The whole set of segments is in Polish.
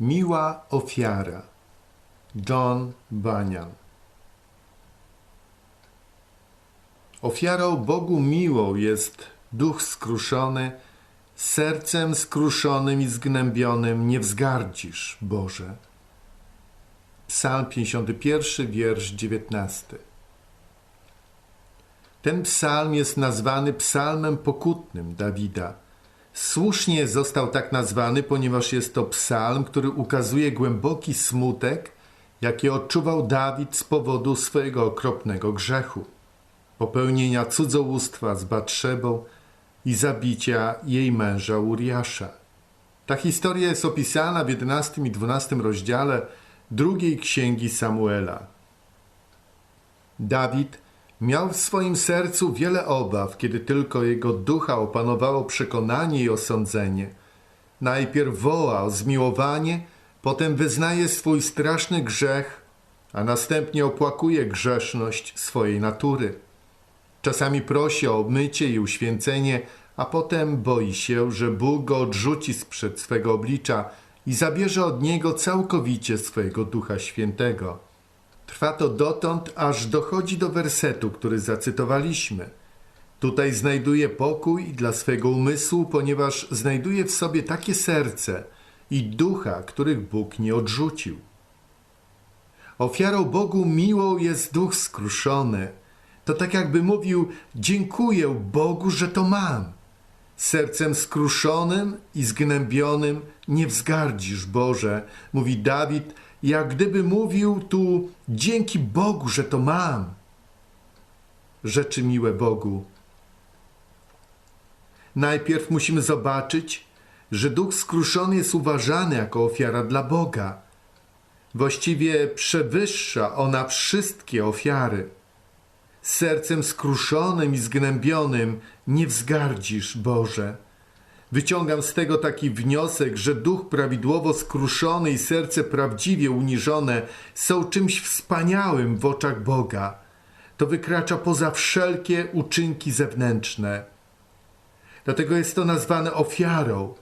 Miła ofiara. John Bunyan. Ofiarą Bogu miłą jest duch skruszony, sercem skruszonym i zgnębionym nie wzgardzisz, Boże. Psalm 51, wiersz 19. Ten psalm jest nazwany psalmem pokutnym Dawida. Słusznie został tak nazwany, ponieważ jest to psalm, który ukazuje głęboki smutek, jaki odczuwał Dawid z powodu swojego okropnego grzechu, popełnienia cudzołóstwa z Batrzebą i zabicia jej męża Uriasza. Ta historia jest opisana w 11 i 12 rozdziale drugiej księgi Samuela. Dawid miał w swoim sercu wiele obaw, kiedy tylko jego ducha opanowało przekonanie i osądzenie. Najpierw woła o zmiłowanie, potem wyznaje swój straszny grzech, a następnie opłakuje grzeszność swojej natury. Czasami prosi o mycie i uświęcenie, a potem boi się, że Bóg go odrzuci sprzed swego oblicza i zabierze od niego całkowicie swojego Ducha Świętego. Trwa to dotąd, aż dochodzi do wersetu, który zacytowaliśmy. Tutaj znajduje pokój dla swego umysłu, ponieważ znajduje w sobie takie serce i ducha, których Bóg nie odrzucił. Ofiarą Bogu miłą jest duch skruszony. To tak jakby mówił: Dziękuję Bogu, że to mam. Sercem skruszonym i zgnębionym nie wzgardzisz, Boże, mówi Dawid, jak gdyby mówił tu: Dzięki Bogu, że to mam. Rzeczy miłe Bogu. Najpierw musimy zobaczyć, że duch skruszony jest uważany jako ofiara dla Boga. Właściwie przewyższa ona wszystkie ofiary. Sercem skruszonym i zgnębionym nie wzgardzisz, Boże. Wyciągam z tego taki wniosek, że duch prawidłowo skruszony i serce prawdziwie uniżone są czymś wspaniałym w oczach Boga. To wykracza poza wszelkie uczynki zewnętrzne. Dlatego jest to nazwane ofiarą.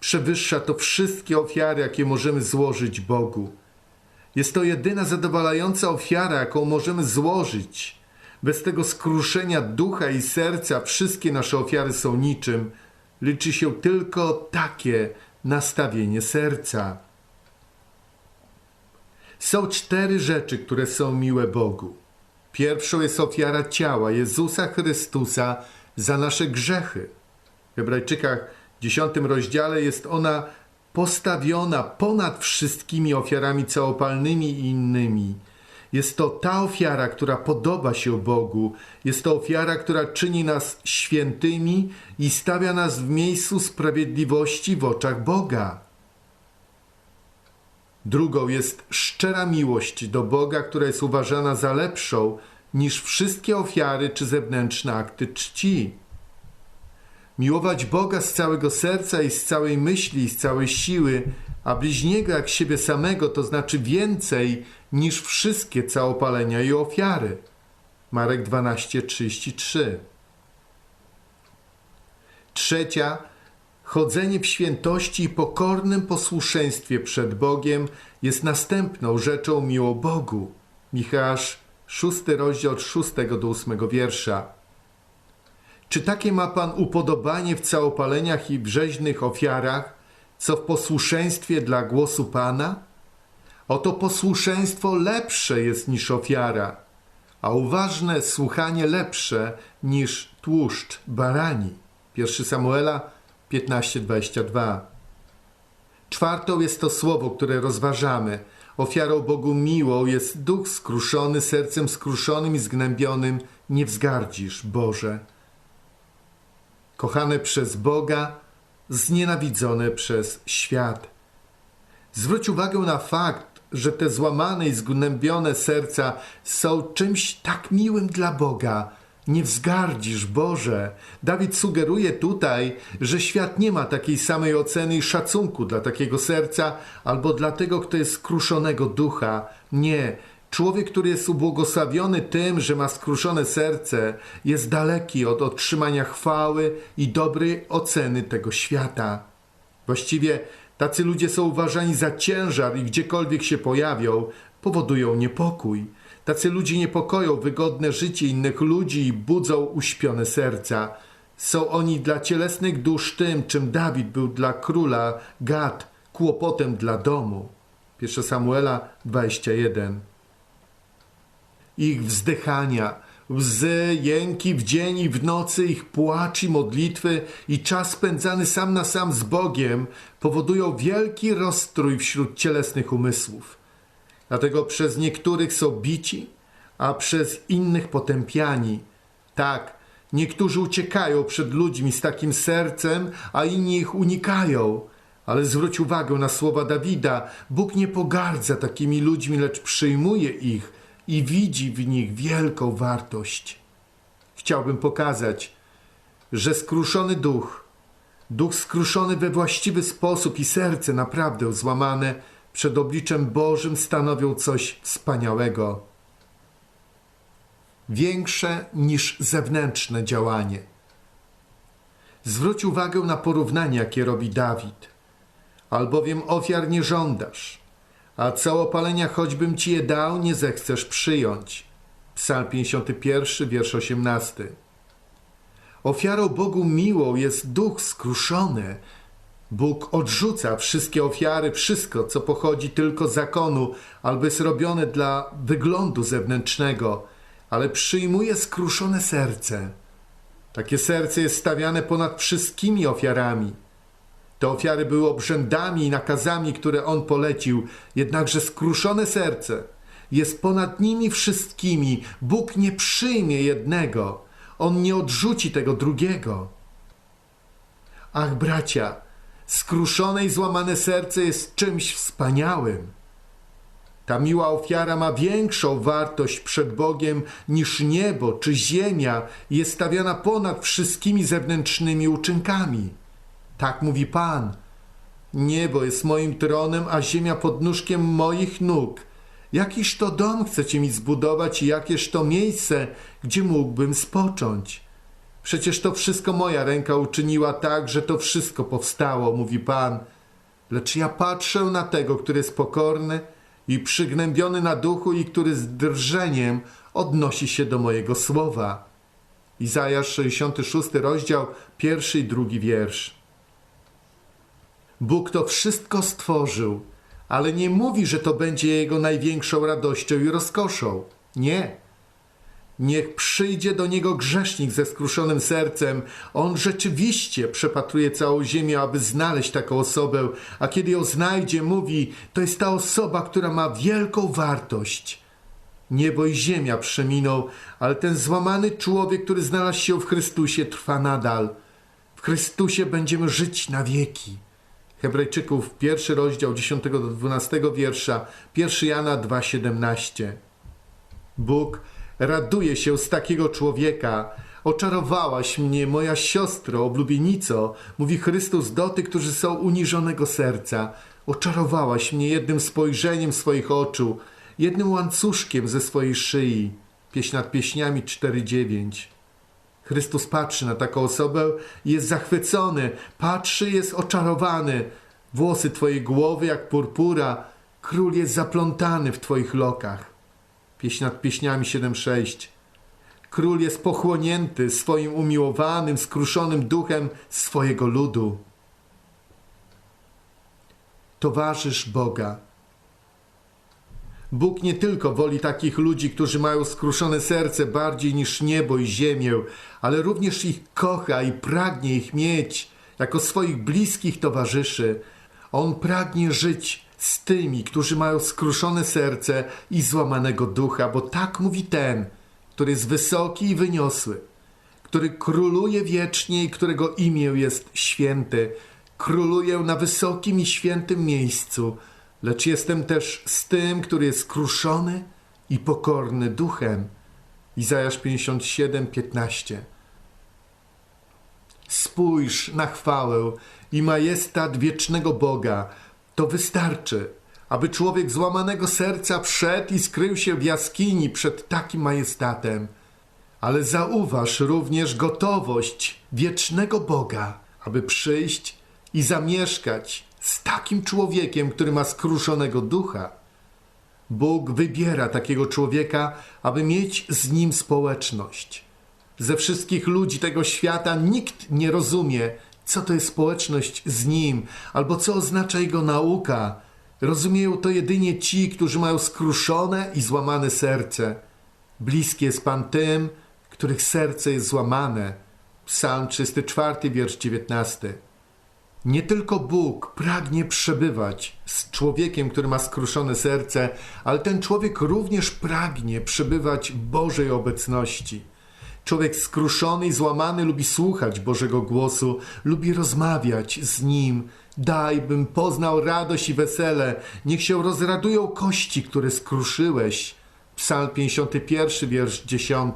Przewyższa to wszystkie ofiary, jakie możemy złożyć Bogu. Jest to jedyna zadowalająca ofiara, jaką możemy złożyć. Bez tego skruszenia ducha i serca wszystkie nasze ofiary są niczym. Liczy się tylko takie nastawienie serca. Są cztery rzeczy, które są miłe Bogu. Pierwszą jest ofiara ciała Jezusa Chrystusa za nasze grzechy. W Hebrajczykach w dziesiątym rozdziale jest ona postawiona ponad wszystkimi ofiarami całopalnymi i innymi. Jest to ta ofiara, która podoba się Bogu. Jest to ofiara, która czyni nas świętymi i stawia nas w miejscu sprawiedliwości w oczach Boga. Drugą jest szczera miłość do Boga, która jest uważana za lepszą niż wszystkie ofiary czy zewnętrzne akty czci. Miłować Boga z całego serca i z całej myśli z całej siły, a bliźniego jak siebie samego, to znaczy więcej niż wszystkie całopalenia i ofiary. Marek 12:33. Trzecia, chodzenie w świętości i pokornym posłuszeństwie przed Bogiem jest następną rzeczą miło Bogu. Michasz 6 rozdział od 6 do 8 wiersza. Czy takie ma Pan upodobanie w całopaleniach i brzeźnych ofiarach, co w posłuszeństwie dla głosu Pana? Oto posłuszeństwo lepsze jest niż ofiara, a uważne słuchanie lepsze niż tłuszcz barani. 1 Samuela 15:22. Czwartą jest to słowo, które rozważamy. Ofiarą Bogu miłą jest duch skruszony, sercem skruszonym i zgnębionym. Nie wzgardzisz, Boże. Kochane przez Boga, znienawidzone przez świat. Zwróć uwagę na fakt, że te złamane i zgnębione serca są czymś tak miłym dla Boga. Nie wzgardzisz, Boże. Dawid sugeruje tutaj, że świat nie ma takiej samej oceny i szacunku dla takiego serca albo dla tego, kto jest skruszonego ducha. Nie. Człowiek, który jest ubłogosławiony tym, że ma skruszone serce, jest daleki od otrzymania chwały i dobrej oceny tego świata. Właściwie Tacy ludzie są uważani za ciężar i gdziekolwiek się pojawią, powodują niepokój. Tacy ludzie niepokoją wygodne życie innych ludzi i budzą uśpione serca. Są oni dla cielesnych dusz tym, czym Dawid był dla króla Gad, kłopotem dla domu. 1 Samuela 21. Ich wzdychania, łzy, jęki w dzień i w nocy, ich płacz i modlitwy i czas spędzany sam na sam z Bogiem powodują wielki rozstrój wśród cielesnych umysłów. Dlatego przez niektórych są bici, a przez innych potępiani. Tak, niektórzy uciekają przed ludźmi z takim sercem, a inni ich unikają. Ale zwróć uwagę na słowa Dawida. Bóg nie pogardza takimi ludźmi, lecz przyjmuje ich i widzi w nich wielką wartość. Chciałbym pokazać, że skruszony duch, duch skruszony we właściwy sposób i serce naprawdę złamane przed obliczem Bożym stanowią coś wspaniałego. Większe niż zewnętrzne działanie. Zwróć uwagę na porównanie, jakie robi Dawid. Albowiem ofiar nie żądasz, a całopalenia choćbym ci je dał, nie zechcesz przyjąć. Psalm 51, wiersz 18. Ofiarą Bogu miłą jest duch skruszony. Bóg odrzuca wszystkie ofiary, wszystko, co pochodzi tylko z zakonu albo jest robione dla wyglądu zewnętrznego, ale przyjmuje skruszone serce. Takie serce jest stawiane ponad wszystkimi ofiarami. Te ofiary były obrzędami i nakazami, które on polecił, jednakże skruszone serce jest ponad nimi wszystkimi. Bóg nie przyjmie jednego, on nie odrzuci tego drugiego. Ach, bracia, skruszone i złamane serce jest czymś wspaniałym. Ta miła ofiara ma większą wartość przed Bogiem niż niebo czy ziemia i jest stawiana ponad wszystkimi zewnętrznymi uczynkami. Tak mówi Pan. Niebo jest moim tronem, a ziemia pod nóżkiem moich nóg. Jakiż to dom chcecie mi zbudować i jakież to miejsce, gdzie mógłbym spocząć? Przecież to wszystko moja ręka uczyniła tak, że to wszystko powstało, mówi Pan. Lecz ja patrzę na tego, który jest pokorny i przygnębiony na duchu i który z drżeniem odnosi się do mojego słowa. Izajasz 66 rozdział, pierwszy i drugi wiersz. Bóg to wszystko stworzył, ale nie mówi, że to będzie jego największą radością i rozkoszą. Nie. Niech przyjdzie do niego grzesznik ze skruszonym sercem. On rzeczywiście przepatruje całą ziemię, aby znaleźć taką osobę, a kiedy ją znajdzie, mówi: To jest ta osoba, która ma wielką wartość. Niebo i ziemia przeminą, ale ten złamany człowiek, który znalazł się w Chrystusie, trwa nadal. W Chrystusie będziemy żyć na wieki. Hebrajczyków, pierwszy rozdział 10 do 12 wiersza, 1 Jana 2,17. Bóg raduje się z takiego człowieka. Oczarowałaś mnie, moja siostro, oblubienico, mówi Chrystus do tych, którzy są uniżonego serca. Oczarowałaś mnie jednym spojrzeniem swoich oczu, jednym łańcuszkiem ze swojej szyi. Pieśń nad pieśniami 4,9. Chrystus patrzy na taką osobę i jest zachwycony, patrzy, jest oczarowany. Włosy Twojej głowy jak purpura, król jest zaplątany w Twoich lokach. Pieśń nad pieśniami 7:6. Król jest pochłonięty swoim umiłowanym, skruszonym duchem swojego ludu. Towarzysz Boga. Bóg nie tylko woli takich ludzi, którzy mają skruszone serce bardziej niż niebo i ziemię, ale również ich kocha i pragnie ich mieć jako swoich bliskich towarzyszy. On pragnie żyć z tymi, którzy mają skruszone serce i złamanego ducha, bo tak mówi ten, który jest wysoki i wyniosły, który króluje wiecznie i którego imię jest święte. Króluje na wysokim i świętym miejscu lecz jestem też z tym, który jest skruszony i pokorny duchem. Izajasz 57, 15. Spójrz na chwałę i majestat wiecznego Boga. To wystarczy, aby człowiek złamanego serca wszedł i skrył się w jaskini przed takim majestatem. Ale zauważ również gotowość wiecznego Boga, aby przyjść i zamieszkać z takim człowiekiem, który ma skruszonego ducha. Bóg wybiera takiego człowieka, aby mieć z nim społeczność. Ze wszystkich ludzi tego świata nikt nie rozumie, co to jest społeczność z nim, albo co oznacza jego nauka. Rozumieją to jedynie ci, którzy mają skruszone i złamane serce. Bliski jest Pan tym, których serce jest złamane. Psalm 34, wiersz 19. Nie tylko Bóg pragnie przebywać z człowiekiem, który ma skruszone serce, ale ten człowiek również pragnie przebywać Bożej obecności. Człowiek skruszony i złamany lubi słuchać Bożego głosu, lubi rozmawiać z Nim. Daj, bym poznał radość i wesele, niech się rozradują kości, które skruszyłeś. Psalm 51, wiersz 10.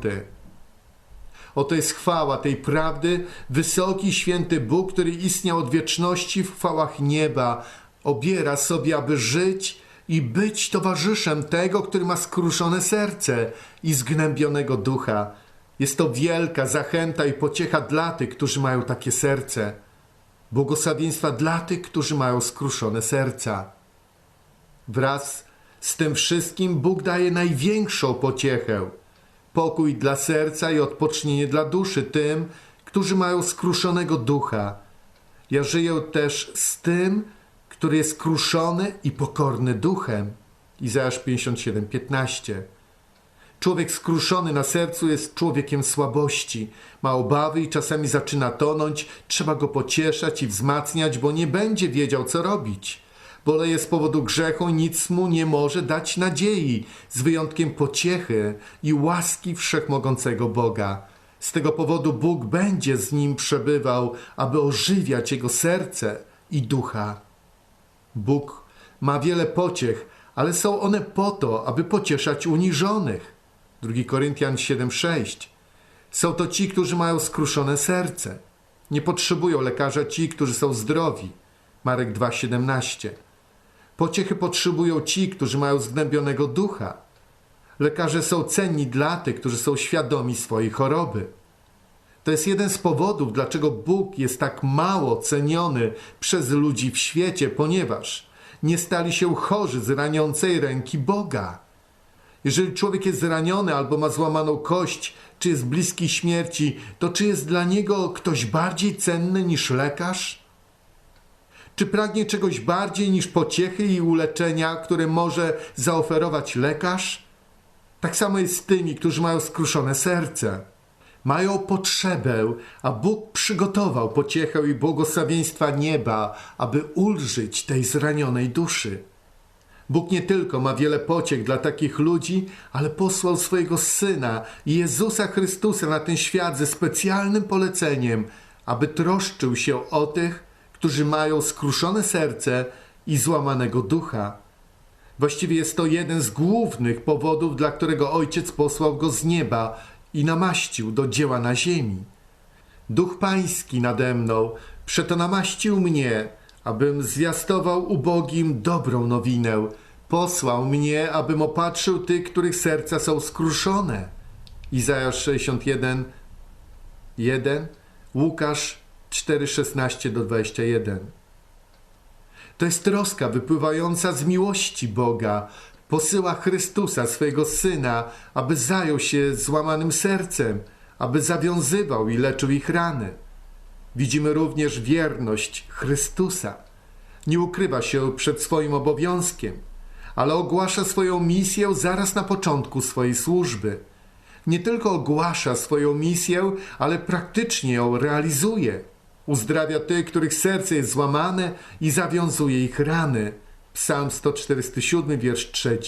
Oto jest chwała tej prawdy, wysoki, święty Bóg, który istniał od wieczności w chwałach nieba, obiera sobie, aby żyć i być towarzyszem tego, który ma skruszone serce i zgnębionego ducha. Jest to wielka zachęta i pociecha dla tych, którzy mają takie serce. Błogosławieństwa dla tych, którzy mają skruszone serca. Wraz z tym wszystkim Bóg daje największą pociechę pokój dla serca i odpocznienie dla duszy tym, którzy mają skruszonego ducha. Ja żyję też z tym, który jest kruszony i pokorny duchem. Izajasz 57, 15. Człowiek skruszony na sercu jest człowiekiem słabości. Ma obawy i czasami zaczyna tonąć. Trzeba go pocieszać i wzmacniać, bo nie będzie wiedział, co robić. Boleje z powodu grzechu, nic mu nie może dać nadziei, z wyjątkiem pociechy i łaski wszechmogącego Boga. Z tego powodu Bóg będzie z nim przebywał, aby ożywiać jego serce i ducha. Bóg ma wiele pociech, ale są one po to, aby pocieszać uniżonych. 2 Koryntian 7:6. Są to ci, którzy mają skruszone serce. Nie potrzebują lekarza ci, którzy są zdrowi. Marek 2:17. Pociechy potrzebują ci, którzy mają zgnębionego ducha. Lekarze są cenni dla tych, którzy są świadomi swojej choroby. To jest jeden z powodów, dlaczego Bóg jest tak mało ceniony przez ludzi w świecie, ponieważ nie stali się chorzy z raniącej ręki Boga. Jeżeli człowiek jest zraniony albo ma złamaną kość, czy jest bliski śmierci, to czy jest dla niego ktoś bardziej cenny niż lekarz? Czy pragnie czegoś bardziej niż pociechy i uleczenia, które może zaoferować lekarz? Tak samo jest z tymi, którzy mają skruszone serce. Mają potrzebę, a Bóg przygotował pociechę i błogosławieństwa nieba, aby ulżyć tej zranionej duszy. Bóg nie tylko ma wiele pociech dla takich ludzi, ale posłał swojego Syna, Jezusa Chrystusa, na ten świat ze specjalnym poleceniem, aby troszczył się o tych, którzy mają skruszone serce i złamanego ducha. Właściwie jest to jeden z głównych powodów, dla którego Ojciec posłał go z nieba i namaścił do dzieła na ziemi. Duch Pański nade mną przeto namaścił mnie, abym zwiastował ubogim dobrą nowinę. Posłał mnie, abym opatrzył tych, których serca są skruszone. Izajasz 61, 1, Łukasz 4, 16 do 21. To jest troska wypływająca z miłości Boga. Posyła Chrystusa, swojego Syna, aby zajął się złamanym sercem, aby zawiązywał i leczył ich rany. Widzimy również wierność Chrystusa. Nie ukrywa się przed swoim obowiązkiem, ale ogłasza swoją misję zaraz na początku swojej służby. Nie tylko ogłasza swoją misję, ale praktycznie ją realizuje. Uzdrawia tych, których serce jest złamane i zawiązuje ich rany. Psalm 147, wiersz 3.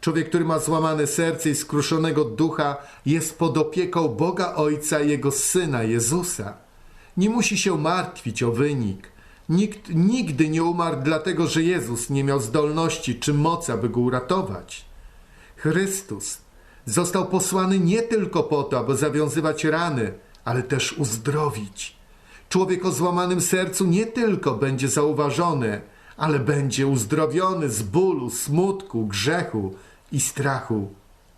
Człowiek, który ma złamane serce i skruszonego ducha, jest pod opieką Boga Ojca i Jego Syna Jezusa. Nie musi się martwić o wynik. Nikt nigdy nie umarł dlatego, że Jezus nie miał zdolności czy mocy, aby go uratować. Chrystus został posłany nie tylko po to, aby zawiązywać rany, ale też uzdrowić. Człowiek o złamanym sercu nie tylko będzie zauważony, ale będzie uzdrowiony z bólu, smutku, grzechu i strachu.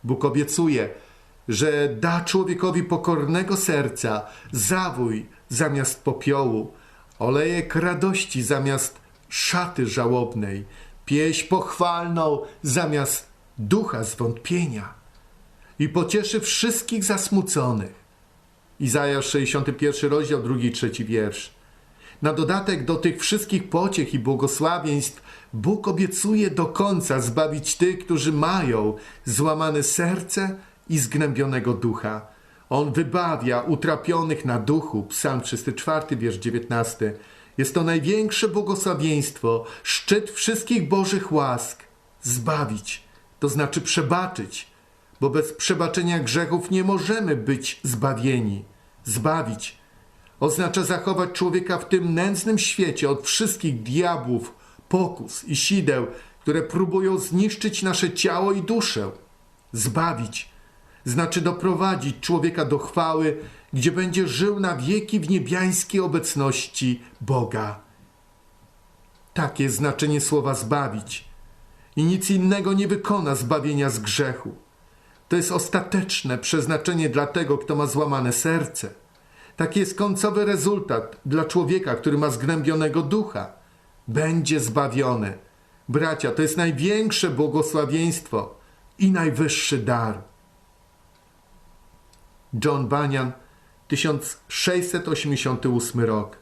Bóg obiecuje, że da człowiekowi pokornego serca zawój zamiast popiołu, olejek radości zamiast szaty żałobnej, pieśń pochwalną zamiast ducha zwątpienia i pocieszy wszystkich zasmuconych. Izajasz 61 rozdział, drugi trzeci wiersz. Na dodatek do tych wszystkich pociech i błogosławieństw Bóg obiecuje do końca zbawić tych, którzy mają złamane serce i zgnębionego ducha. On wybawia utrapionych na duchu. Psalm 34, wiersz 19. Jest to największe błogosławieństwo, szczyt wszystkich Bożych łask. Zbawić, to znaczy przebaczyć, bo bez przebaczenia grzechów nie możemy być zbawieni. Zbawić oznacza zachować człowieka w tym nędznym świecie od wszystkich diabłów, pokus i sideł, które próbują zniszczyć nasze ciało i duszę. Zbawić znaczy doprowadzić człowieka do chwały, gdzie będzie żył na wieki w niebiańskiej obecności Boga. Takie znaczenie słowa zbawić. I nic innego nie wykona zbawienia z grzechu. To jest ostateczne przeznaczenie dla tego, kto ma złamane serce. Taki jest końcowy rezultat dla człowieka, który ma zgnębionego ducha. Będzie zbawiony. Bracia, to jest największe błogosławieństwo i najwyższy dar. John Bunyan, 1688 rok.